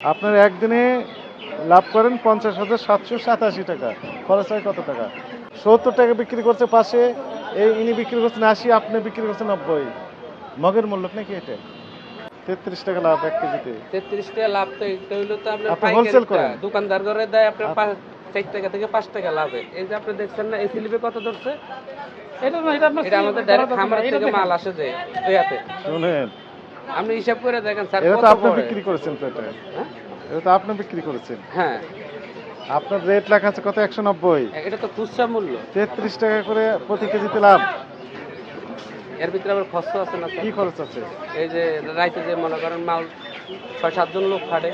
আপনার একদিনে লাভ করেন পঞ্চাশ হাজার সাতশো সাতাশি টাকা। খরচ হয় কত টাকা? সত্তর টাকা বিক্রি করছে পাশে এই ইনি বিক্রি করছেন আশি আপনি বিক্রি করছেন নব্বই। মগের মূল্য নাকি এটা? তেত্রিশ টাকা লাভ এক কেজিতে। তেত্রিশ টাকা লাভ তো এটা হইল তো আপনার আপনি করেন? দোকানদার করে দেয় আপনার চার টাকা থেকে পাঁচ টাকা লাভে এই যে আপনি দেখছেন না এই স্লিপে কত ধরছে? এটা না এটা আপনার এটা আমাদের ডাইরেক্ট খামার থেকে মাল আসে যে ইয়াতে শুনেন আপনি হিসাব করে দেখেন স্যার এটা তো আপনি বিক্রি করেছেন তো এটা? হ্যাঁ? এটা তো আপনি বিক্রি করেছেন। হ্যাঁ। আপনার রেট লেখা আছে কত? একশো নব্বই। এটা তো খুচরা মূল্য। তেত্রিশ টাকা করে প্রতি কেজিতে লাভ। এর ভিতরে আবার খরচ আছে না কি খরচ আছে? এই যে রাইতে যে মনে করেন মাল ছয় সাতজন লোক খাটে।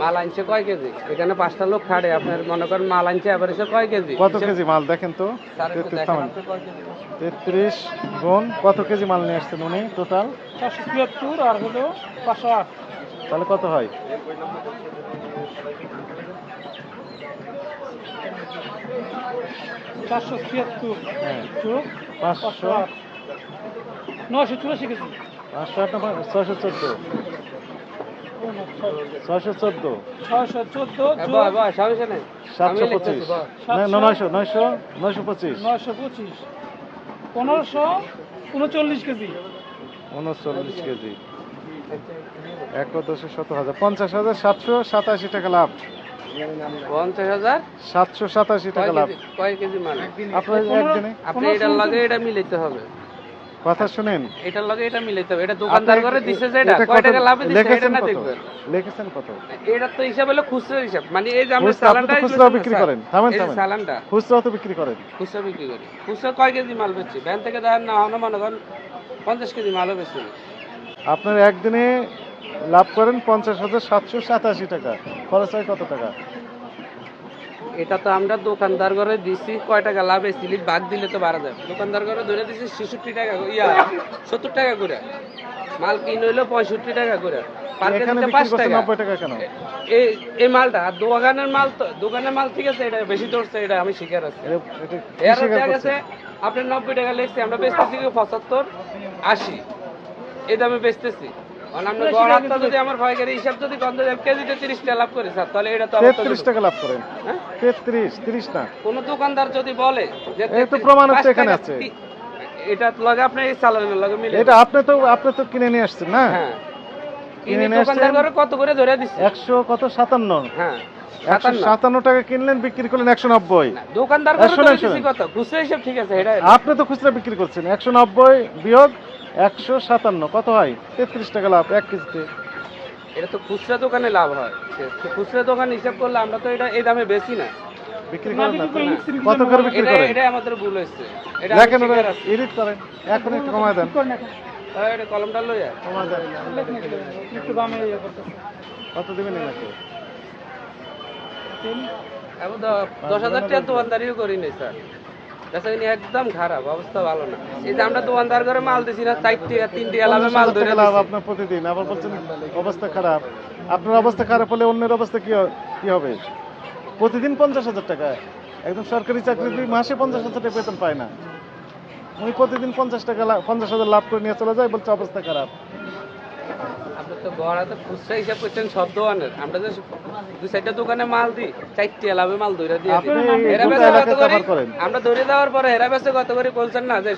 মাল আনছে কয় কেজি? এখানে পাঁচটা লোক খাটে আপনার মনে করেন মাল আনছে এবার এসে কয় কেজি? কত কেজি মাল দেখেন তো? তেত্রিশ গুণ কত কেজি মাল নিয়ে আসছেন উনি টোটাল? চারশো তিয়াত্তর আর হলো পাঁচশো আট। তাহলে কত হয়? চারশো ছিয়াত্তর হ্যাঁ। পাঁচশো পাঁচশো আট। নয়শো চুরাশি কেজি। পাঁচশো আট নম্বর ছয়শো চোদ্দ। ছয়শো চোদ্দ। ছয়শো চোদ্দ। আমি সাতশো পঁচিশ। নয়শো নয়শো নয়শো পঁচিশ। নয়শো পঁচিশ। পনেরোশো উনচল্লিশ কেজি। উনচল্লিশ কেজি। এক দশে শত হাজার। পঞ্চাশ হাজার সাতশো সাতাশি টাকা লাভ। পঞ্চাশ হাজার? সাতশো সাতাশি টাকা লাভ। কয় কেজি মাল আপনার একদিনে? আপনি এটার লগে এটা মিলাইতে হবে। কথা শুনেন। এটার লগে এটা মিলাইতে হবে এটা দোকানদার করে দিছে যে এটা কয় টাকা লাভে দিছে এটা না? দেখবেন? লিখেছেন কত? এটা তো হিসাব হলো খুচরা হিসাব। মানে এই যে আমরা খুচরা, সালানটা খুচরা বিক্রি করেন। থামেন, থামেন। সালানটা। খুচরাও তো বিক্রি করেন। খুচরা বিক্রি করি। খুচরা কয় কেজি মাল বেচছি? ব্যান থেকে দেন না হলে মনে করেন পঞ্চাশ কেজি মালও বেচছি আপনার একদিনে লাভ করেন পঞ্চাশ হাজার সাতশো সাতাশি টাকা। খরচ হয় কত টাকা? এটা তো আমরা দোকানদার করে দিছি কয় টাকা লাভ স্লিপ বাদ দিলে তো বাড়া যাবে। দোকানদার করে ধরে দিছি ছেষট্টি টাকা ইয়া সত্তর টাকা করে। মাল কিন হইল পঁয়ষট্টি টাকা করে। পাঁচ টাকা। এই এই মালটা আর দোকানের মাল তো দোকানের মাল ঠিক আছে এটা বেশি ধরছে এটা আমি শিকার আছি। এর আপনার নব্বই টাকা লেগছে আমরা বেচতেছি পঁচাত্তর আশি। এই দামে বেচতেছি। আমরা গড় হাতটা যদি আমার পাইকারি হিসাব যদি গন্ধ কেজিতে তিরিশ টাকা লাভ করে স্যার তাহলে এটা তো আমার তো তেত্রিশ টাকা লাভ করেন। হ্যাঁ? তেত্রিশ তিরিশ না কোন দোকানদার যদি বলে যে এই তো প্রমাণ হচ্ছে এখানে আছে। এটা লগে আপনি এই চালানের লগে মিলে এটা আপনি তো আপনি তো কিনে নিয়ে আসছেন না? হ্যাঁ। কিনে কিনে নিয়ে আসছেন? কত করে ধরে কত? সাতান্ন। হ্যাঁ একশো সাতান্ন। টাকা কিনলেন বিক্রি করলেন একশো নব্বই। দোকানদার আপনি তো খুচরা বিক্রি করছেন একশো নব্বই বিয়োগ একশো সাতান্ন। কত হয়? তেত্রিশ টাকা লাভ এক কেজিতে। এটা তো খুচরা দোকানে লাভ হয়। খুচরা দোকান হিসাব করলে আমরা তো এটা এই দামে বেশি না। বিক্রি করেন না বিক্রি করে তো? মিক্সিং কত করে বিক্রি করেন? এটা আমাদের ভুল হয়েছে। এটা আমি দেখেন স্বীকার আছি। এডিট করেন। এখন একটু কমায় দেন। হ্যাঁ, এটা কলমটা লইয়া কমায় দেন। একটু, একটু দামে ইয়ে কত দিবেন নাকি এখন দশ হাজার টাকা দোকানদারিও করি নাই স্যার। বেচা একদম খারাপ অবস্থা ভালো না। এই যে আমরা দোকানদার করে মাল দিছি না চার টাকা তিন টাকা লাভে মাল ধরে লাভ আপনার প্রতিদিন আবার বলছেন অবস্থা খারাপ। আপনার অবস্থা খারাপ হলে অন্যের অবস্থা কি কি হবে? প্রতিদিন পঞ্চাশ হাজার টাকা। একদম সরকারি চাকরি মাসে পঞ্চাশ হাজার টাকা বেতন পায় না। উনি প্রতিদিন পঞ্চাশ টাকা লাভ- পঞ্চাশ হাজার লাভ করে নিয়ে চলে যায় বলছে অবস্থা খারাপ। তো ঘর হাতে খুচরা হিসাব করছেন সব দোকানের। আমরা যে দুই চারটা দোকানে মাল দিই চারটে লাভে মাল ধরে দিয়ে বেচে কত করে? আমরা ধরে দেওয়ার পরে বেচে কত করে বলছেন না যে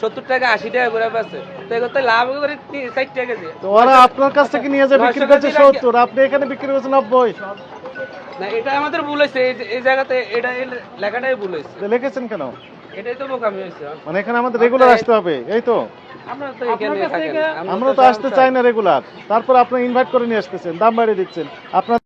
সত্তর টাকা আশি টাকা করে বেচে। তো এগুলো লাভ করে তি- ষাট টাকা তো ওরা আপনার কাছ থেকে নিয়ে যায় বিক্রি করছে সত্তর। আপনি এখানে বিক্রি করছেন নব্বই। না এটা আমাদের ভুল হয়েছে। এই জায়গাতে এটা লেখাটাই ভুল হয়েছে। লিখেছেন কেন? এটাই তো বোকামি হয়েছে। মানে এখানে আমাদের রেগুলার আসতে হবে এই তো? আমরা তো আসতে চাই না রেগুলার তারপর আপনি ইনভাইট করে নিয়ে আসতেছেন দাম বাড়িয়ে দিচ্ছেন। আপনার